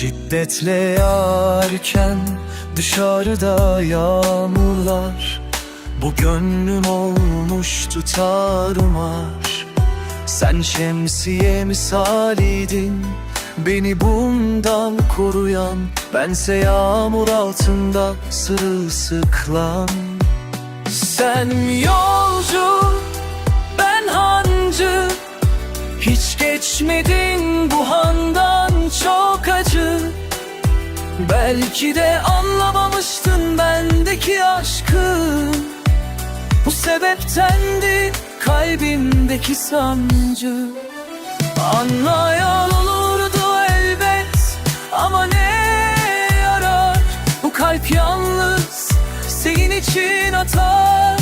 Şiddetle yağarken dışarıda yağmurlar. Bu gönlüm olmuştu tarumar. Sen şemsiye misaliydin Beni bundan koruyan. Bense yağmur altında sırılsıklam. Sen yolcu ben hancı. Hiç geçmedin bu handan çok Belki de anlamamıştın bendeki aşkı. Bu sebeptendi kalbimdeki sancı. Anlayan olurdu elbet ama ne yarar? Bu kalp yalnız senin için atar.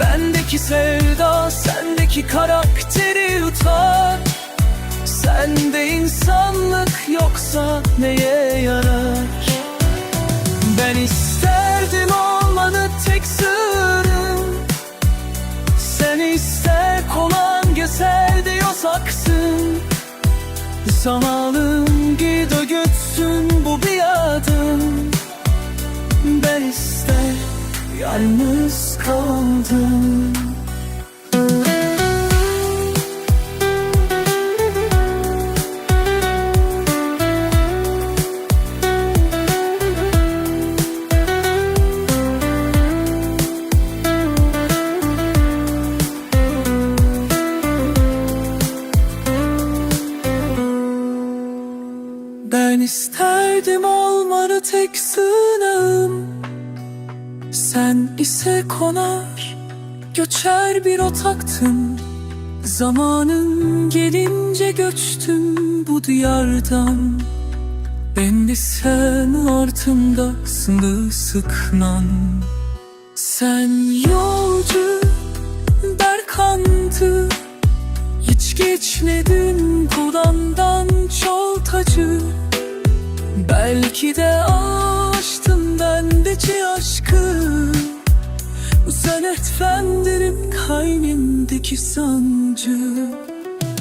Bendeki sevda sendeki karakteri yutar. Sende insanlık yoksa neye yarar Zamanım gidiyor götsün bu bir adım. Ben ister yalnız kaldım isterdim olmanı tek sığınağım Sen ise konar Göçer bir otaktın. Zamanın gelince göçtüm bu diyardan. Ben de sen ardımda sımsıknan Sen yolcu Berkantı hiç geçmedin kulağımdan Belki de açtın bendeki aşkı sen etfendirim kalbimdeki sancı.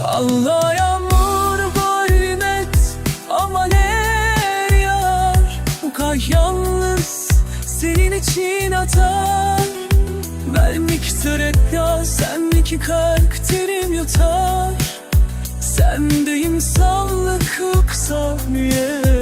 Allah yağmur gayret ama ne yar? Bu kay yalnız senin için atar. Benlik ya sendeki karakterim yutar. Sende insanlık yoksa niye